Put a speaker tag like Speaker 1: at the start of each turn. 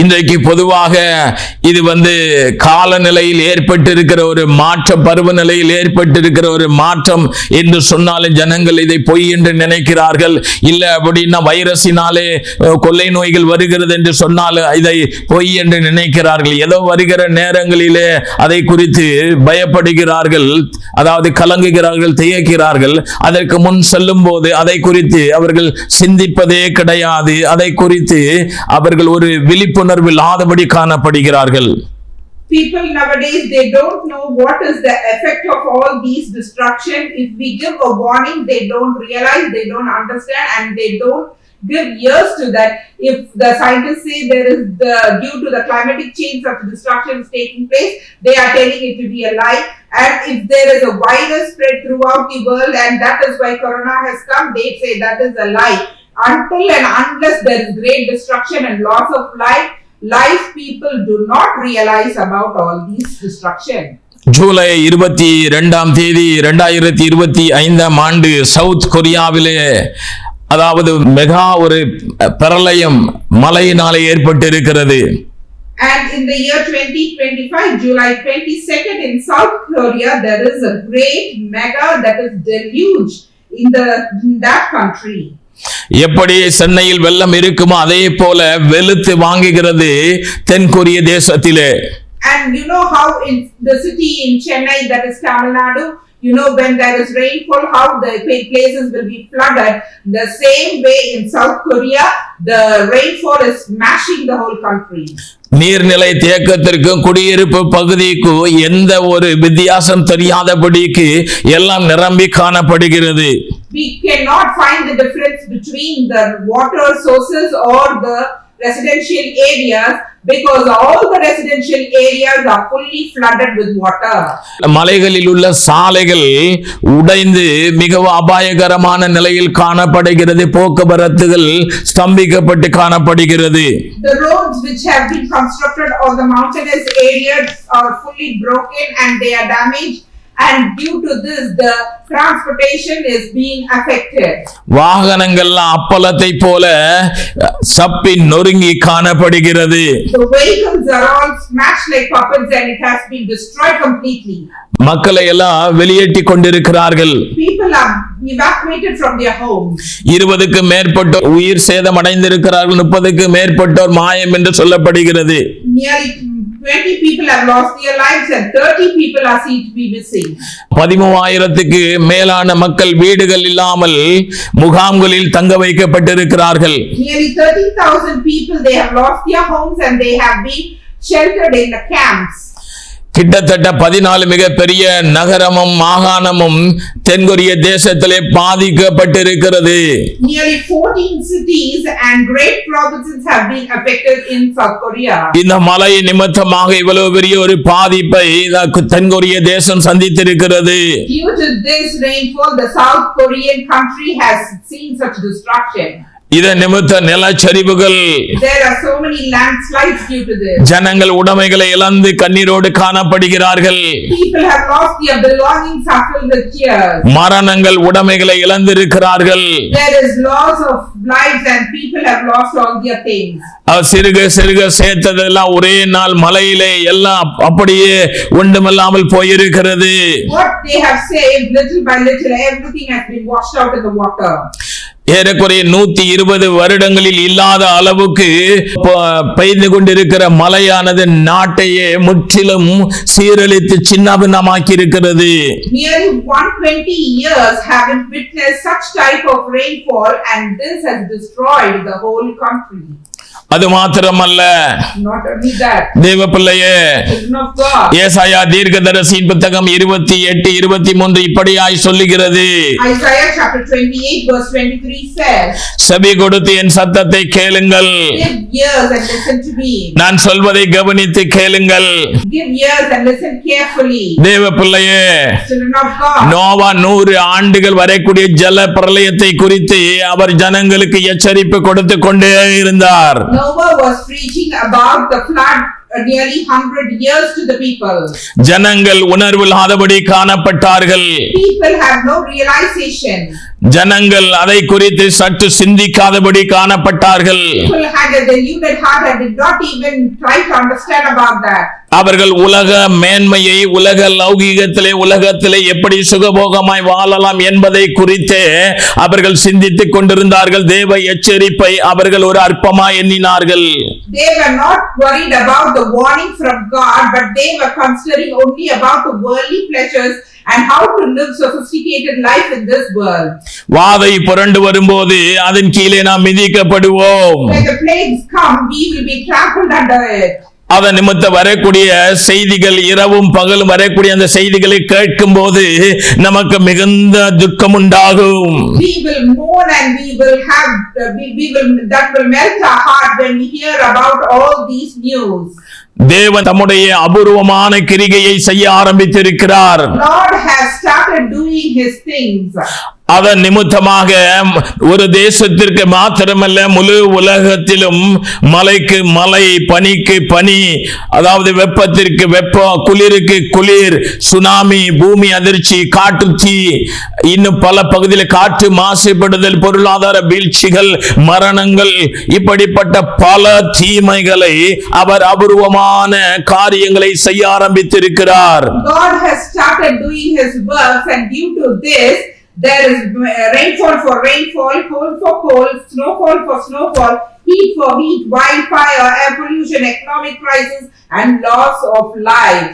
Speaker 1: இன்றைக்கு பொதுவாக இது வந்து காலநிலையில் ஏற்பட்டிருக்கிற ஒரு மாற்றம் பருவநிலையில் ஏற்பட்டிருக்கிற ஒரு மாற்றம் என்று சொன்னாலும் ஜனங்கள் இதை பொய் என்று நினைக்கிறார்கள். இல்லை அப்படின்னா வைரஸினாலே கொள்ளை நோய்கள் வருகிறது என்று சொன்னாலும் இதை பொய் என்று நினைக்கிறார்கள். ஏதோ வருகிற நேரங்களிலே அதை குறித்து பயப்படுகிறார்கள் அதாவது கலங்குகிறார்கள் திகைக்கிறார்கள். அதற்கு முன் செல்லும் போது அதை குறித்து அவர்கள் சிந்திப்பதே கிடையாது. அதை குறித்து அவர்கள் ஒரு விழிப்பு விழிப்புணர்வு இல்லாதபடி காணப்படுகிறார்கள்
Speaker 2: People nowadays, they don't know what is the effect of all these destruction. If we give a warning, they don't realize, they don't understand, and they don't give ears to that. If the scientists say there is the due to the climatic change such destruction is taking place, they are telling it to be a lie. And if there is a virus spread throughout the world, and that is why Corona has come, they say that is a lie. Until and unless there is great destruction and loss of life, life people do not realize about all these destruction.
Speaker 1: July இருபத்தி ரெண்டாம் தேதி ரெண்டாயிரத்தி இருபத்தி ஐந்தாம் ஆண்டு south கொரியாவிலே அதாவது mega ஒரு பிரளயம் மழையினாலே ஏற்பட்டிருக்கிறது
Speaker 2: And in the year 2025, July 22nd, in South Korea, there is a great mega that is deluge in the in that country.
Speaker 1: எப்படி சென்னையில் வெள்ளம் இருக்குமோ அதே போல வெளுத்து வாங்குகிறது தென்கொரிய தேசத்திலே
Speaker 2: And you know how in the city in Chennai, that is Tamil Nadu, you know when there is rainfall, how the places will be flooded. The same way in South Korea, the rainfall is smashing the whole country.
Speaker 1: நீர்நிலை தேக்கத்திற்கும் குடியிருப்பு பகுதிக்கும் எந்த ஒரு வித்தியாசம் தெரியாதபடிக்கு எல்லாம் நிரம்பி காணப்படுகிறது.
Speaker 2: We cannot find the difference between the water sources or the residential areas because all the residential areas are fully flooded with water.
Speaker 1: மலைகளில் உள்ள சாலைகள் உடைந்து மிகவும் அபாயகரமான நிலையில் காணப்படுகிறது போக்குவரத்துகள் ஸ்தம்பிக்கப்பட்டு காணப்படுகிறது
Speaker 2: The roads which have been constructed on the mountainous areas are fully broken and they are damaged and due to this the transportation is being affected.
Speaker 1: வாகனங்கள்லாம் அப்பளத்தை போல சப்பி நொறுங்கி காணப்படுகிறது
Speaker 2: The vehicles are all smashed like puppets and it has been destroyed completely.
Speaker 1: மக்களை எல்லாம் வெளியேற்றி கொண்டிருக்கிறார்கள்
Speaker 2: People are evacuated from their homes.
Speaker 1: இருபதுக்கு மேற்பட்டோர் உயிர் சேதம் அடைந்திருக்கிறார்கள் முப்பதுக்கு மேற்பட்டோர் மாயம் என்று சொல்லப்படுகிறது
Speaker 2: Nearly 20 people have lost their lives and 30 people are seen to be missing.
Speaker 1: பதிமூவாயிரத்துக்கு மேலான மக்கள் வீடுகள் இல்லாமல் முகாம்களில் தங்க வைக்கப்பட்டிருக்கிறார்கள்
Speaker 2: Nearly 13,000 people, they have lost their homes and they have been sheltered in the camps.
Speaker 1: கிட்டத்தட்ட பதினாலு மிகப்பெரிய நகரமும் மாகாணமும் தென்கொரிய தேசத்திலே பாதிக்கப்பட்டிருக்கிறது
Speaker 2: Nearly 14 cities and great provinces have been affected in South Korea.
Speaker 1: இந்த மழை நிமித்தமாக இவ்வளவு பெரிய ஒரு பாதிப்பை தென்கொரிய தேசம் சந்தித்திருக்கிறது
Speaker 2: Due to this rainfall, the South Korean country has seen such destruction.
Speaker 1: இதன் நிமித்த நிலச்சரிவுகள். ஜனங்கள் உடைமைகளை இழந்து கண்ணீரோடு காணப்படுகிறார்கள். மரணங்கள் உடைமைகளை இழந்திருக்கிறார்கள் சிறுக சிறுக சேர்த்ததெல்லாம் ஒரே நாள் மலையிலே எல்லாம் அப்- அப்படியே ஒன்றுமில்லாமல் போயிருக்கிறது ஏறக்குறைய நூத்தி இருபது வருடங்களில் இல்லாத அளவுக்கு பெய்து கொண்டிருக்கிற மலையானது நாட்டையே முற்றிலும் சீரழித்து சின்னாபின்னமாக்கி இருக்கிறது. அது மாத்திரமல்ல தேவ பிள்ளையே. ஏசாயா தீர்க்கதரிசியின் புத்தகம் இருபத்தி எட்டு இருபத்தி மூன்று இப்படியாய் சொல்லுகிறது
Speaker 2: Isaiah chapter 28 verse 23 says,
Speaker 1: செவி கொடுத்து என் சத்தத்தை கேளுங்கள். நான் சொல்வதை கவனித்து கேளுங்கள். தேவ பிள்ளையே. நோவா நூறு ஆண்டுகள் வரக்கூடிய ஜல பிரளயத்தை குறித்து அவர் ஜனங்களுக்கு எச்சரிப்பு கொடுத்து கொண்டே இருந்தார்
Speaker 2: Noah was preaching about the flood nearly 100 years to the people.
Speaker 1: ஜனங்கள் உணர்வில்லாதபடி காணப்பட்டார்கள்
Speaker 2: People have no realization.
Speaker 1: ஜனங்கள் அதை குறித்து சற்று சிந்திக்காதபடி காணப்பட்டார்கள். அவர்கள் உலக மேன்மையை உலக லௌகீகத்திலே உலகத்திலே எப்படி சுகபோகமாய் வாழலாம் என்பதை குறித்தே அவர்கள் சிந்தித்துக் கொண்டிருந்தார்கள் தேவ எச்சரிப்பை அவர்கள் ஒரு அற்பமாய் எண்ணினார்கள்
Speaker 2: They were not worried about the warning from God, but they were considering only about the worldly pleasures and how to live sophisticated life in this world.
Speaker 1: வாதை புரண்டு வரும்போது அதன் கீழே நாம் மிதிக்கப்படுவோம்
Speaker 2: When the plagues come, we will be trampled under it.
Speaker 1: அதன் நிமித்த வரக்கூடிய செய்திகள் இரவும் பகலும் வரக்கூடிய அந்த செய்திகளை கேட்கும் போது நமக்கு மிகுந்த துக்கம் உண்டாகும்
Speaker 2: uh.
Speaker 1: தேவன் தம்முடைய அபூர்வமான கிரிகையை செய்ய ஆரம்பித்திருக்கிறார். அதன் நிமித்தமாக ஒரு தேசத்திற்கு மாத்திரமல்ல முழு உலகத்திலும் மலைக்கு மலை பனிக்கு பனி அதாவது வெப்பத்திற்கு வெப்பம் குளிருக்கு குளிர் சுனாமி பூமி அதிர்ச்சி காட்டு தீ இன்னும் பல பகுதியில் காற்று மாசுபடுதல் பொருளாதார வீழ்ச்சிகள் மரணங்கள் இப்படிப்பட்ட பல தீமைகளை அவர் அபூர்வமான காரியங்களை செய்ய ஆரம்பித்திருக்கிறார்.
Speaker 2: God has started doing his works and due to this, there is uh, rainfall for rainfall, cold for cold, snowfall for snowfall, heat for heat, wildfire, air pollution, economic crisis, and loss of life.